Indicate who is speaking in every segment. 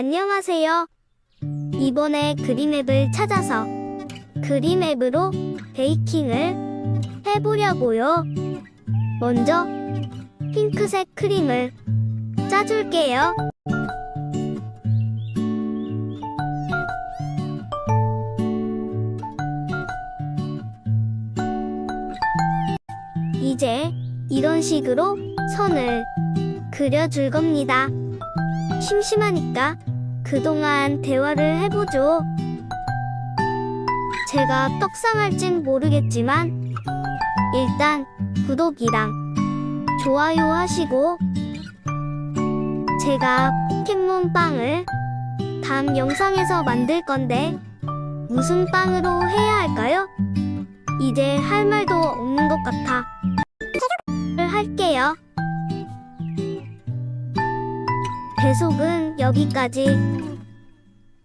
Speaker 1: 안녕하세요. 이번에 그림 앱을 찾아서 그림 앱으로 베이킹을 해보려고요. 먼저 핑크색 크림을 짜줄게요. 이제 이런 식으로 선을 그려줄 겁니다. 심심하니까 그동안 대화를 해보죠. 제가 떡상할진 모르겠지만 일단 구독이랑 좋아요 하시고 제가 포켓몬 빵을 다음 영상에서 만들 건데 무슨 빵으로 해야 할까요? 이제 할 말도 없는 것 같아. 배속은 여기까지.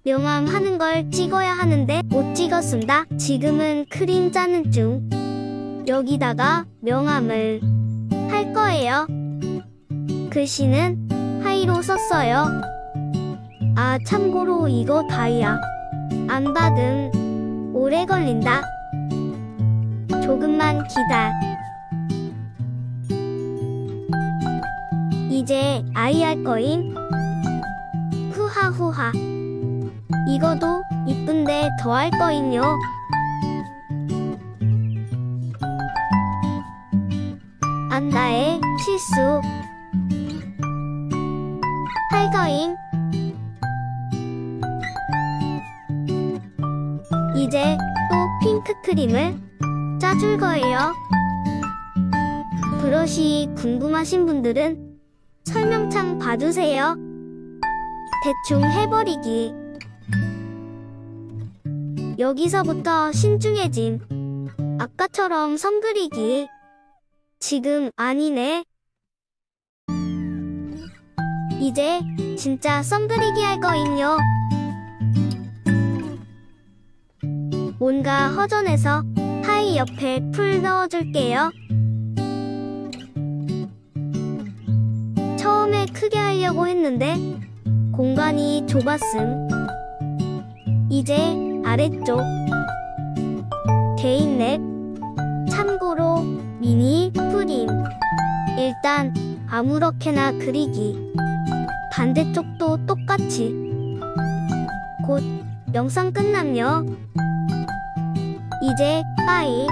Speaker 1: 명함 하는 걸 찍어야 하는데 못 찍었습니다. 지금은 크림 짜는 중. 여기다가 명함을 할 거예요. 글씨는 하이로 썼어요. 아, 참고로 이거 다이아. 안 받음. 오래 걸린다. 조금만 기다. 이제 아이 할 거임. 후하후하. 이거도 이쁜데 더 할 거임요. 안나의 실수. 할 거임. 이제 또 핑크 크림을 짜줄 거예요. 브러쉬 궁금하신 분들은 설명창 봐주세요. 대충 해버리기. 여기서부터 신중해짐. 아까처럼 선 그리기. 지금 아니네. 이제 진짜 선 그리기 할 거임요. 뭔가 허전해서 하이 옆에 풀 넣어줄게요. 크게 하려고 했는데 공간이 좁았음. 이제 아래쪽 개인랩 참고로 미니 프림 일단 아무렇게나 그리기 반대쪽도 똑같이 곧 영상 끝남요. 이제 빠이